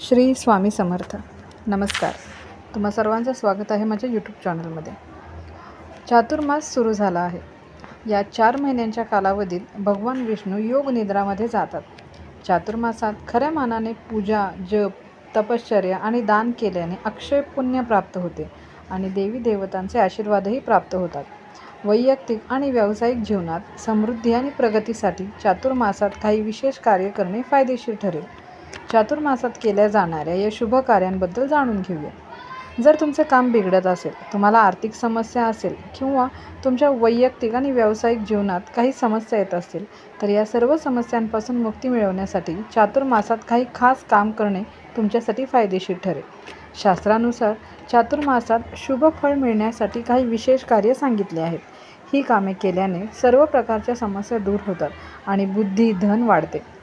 श्री स्वामी समर्थ. नमस्कार. तुम्हा सर्वांचं स्वागत आहे माझ्या यूट्यूब चॅनलमध्ये चातुर्मास सुरू झाला आहे. या चार महिन्यांच्या कालावधीत भगवान विष्णू योग निद्रामध्ये जातात. चातुर्मासात खऱ्या मानाने पूजा जप तपश्चर्या आणि दान केल्याने अक्षय पुण्य प्राप्त होते आणि देवी देवतांचे आशीर्वादही प्राप्त होतात. वैयक्तिक आणि व्यावसायिक जीवनात समृद्धी आणि प्रगतीसाठी चातुर्मासात काही विशेष कार्य करणे फायदेशीर ठरेल. चातुर्मासात केल्या जाणाऱ्या या शुभ कार्यांबद्दल जाणून घेऊया. जर तुमचे काम बिघडत असेल तुम्हाला आर्थिक समस्या असेल किंवा तुमच्या वैयक्तिक आणि व्यावसायिक जीवनात काही समस्या येत असतील तर या सर्व समस्यांपासून मुक्ती मिळवण्यासाठी चातुर्मासात काही खास काम करणे तुमच्यासाठी फायदेशीर ठरेल. शास्त्रानुसार चातुर्मासात शुभ फळ मिळण्यासाठी काही विशेष कार्य सांगितले आहेत. ही कामे केल्याने सर्व प्रकारच्या समस्या दूर होतात आणि बुद्धी धन वाढते.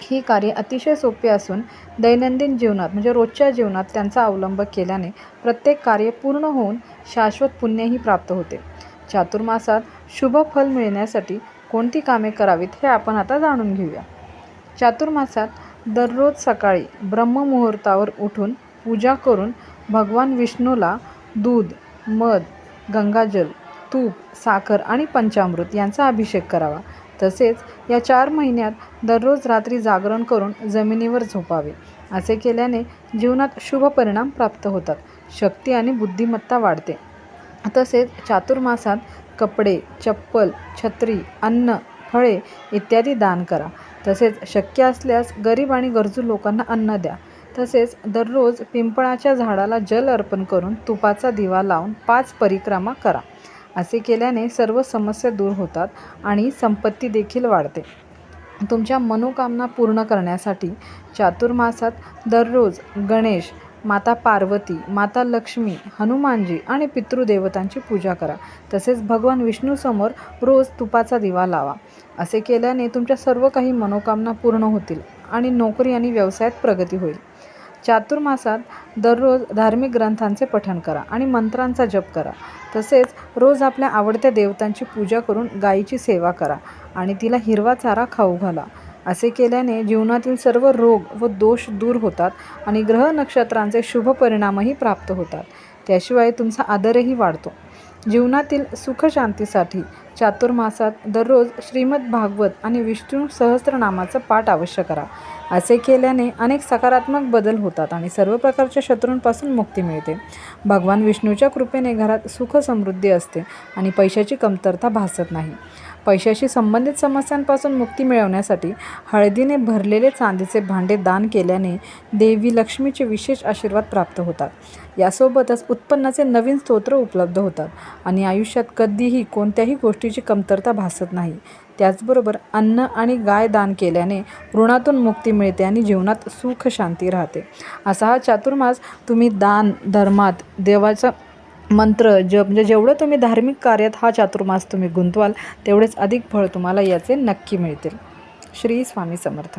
ही कार्य अतिशय सोपी असून दैनंदिन जीवनात म्हणजे रोजच्या जीवनात त्यांचा अवलंब केल्याने प्रत्येक कार्य पूर्ण होऊन शाश्वत पुण्यही प्राप्त होते. चातुर्मासात शुभ फल मिळण्यासाठी कोणती कामे करावीत हे आपण आता जाणून घेऊया. चातुर्मासात दररोज सकाळी ब्रह्ममुहूर्तावर उठून पूजा करून भगवान विष्णूला दूध मध गंगाजल तूप साखर आणि पंचामृत यांचा अभिषेक करावा. तसेच या चार महिन्यात दररोज रात्री जागरण करून जमिनीवर झोपावे असे केल्याने जीवनात शुभ परिणाम प्राप्त होतात. शक्ती आणि बुद्धिमत्ता वाढते. तसेच चातुर्मासात कपडे चप्पल छत्री अन्न फळे इत्यादी दान करा. तसेच शक्य असल्यास गरीब आणि गरजू लोकांना अन्न द्या. तसेच दररोज पिंपळाच्या झाडाला जल अर्पण करून तुपाचा दिवा लावून पाच परिक्रमा करा. असे केल्याने सर्व समस्या दूर होतात आणि संपत्ती देखील वाढते. तुमच्या मनोकामना पूर्ण करण्यासाठी चातुर्मासात दररोज गणेश माता पार्वती माता लक्ष्मी हनुमानजी आणि पितृदेवतांची पूजा करा. तसेच भगवान विष्णूसमोर रोज तुपाचा दिवा लावा. असे केल्याने तुमच्या सर्व काही मनोकामना पूर्ण होतील आणि नोकरी आणि व्यवसायात प्रगती होईल. चातुर्मासात दररोज धार्मिक ग्रंथांचे पठण करा आणि मंत्रांचा जप करा. तसेच रोज आपल्या आवडत्या देवतांची पूजा करून गायीची सेवा करा आणि तिला हिरवा चारा खाऊ घाला. असे केल्याने जीवनातील सर्व रोग व दोष दूर होतात आणि ग्रह नक्षत्रांचे शुभ परिणामही प्राप्त होतात. त्याशिवाय तुमचा आदरही वाढतो. जीवनातील सुखशांतीसाठी चातुर्मासात दररोज श्रीमद भागवत आणि विष्णू सहस्त्रनामाचा पाठ अवश्य करा. असे केल्याने अनेक सकारात्मक बदल होतात आणि सर्व प्रकारच्या शत्रूंपासून मुक्ती मिळते. भगवान विष्णूच्या कृपेने घरात सुख समृद्धी असते आणि पैशाची कमतरता भासत नाही. पैशाशी संबंधित समस्यांपासून मुक्ती मिळवण्यासाठी हळदीने भरलेले चांदीचे भांडे दान केल्याने देवी लक्ष्मीचे विशेष आशीर्वाद प्राप्त होतात. यासोबतच उत्पन्नाचे नवीन स्तोत्र उपलब्ध होतात आणि आयुष्यात कधीही कोणत्याही गोष्टीची कमतरता भासत नाही. त्याचबरोबर अन्न आणि गाय दान केल्याने ऋणातून मुक्ती मिळते आणि जीवनात सुख शांती राहते. असा हा चातुर्मास तुम्ही दान धर्मात देवाचा मंत्र जप म्हणजे जेवढं तुम्ही धार्मिक कार्यात हा चातुर्मास तुम्ही गुंतवाल तेवढेच अधिक फळ तुम्हाला याचे नक्की मिळतील. श्री स्वामी समर्थ.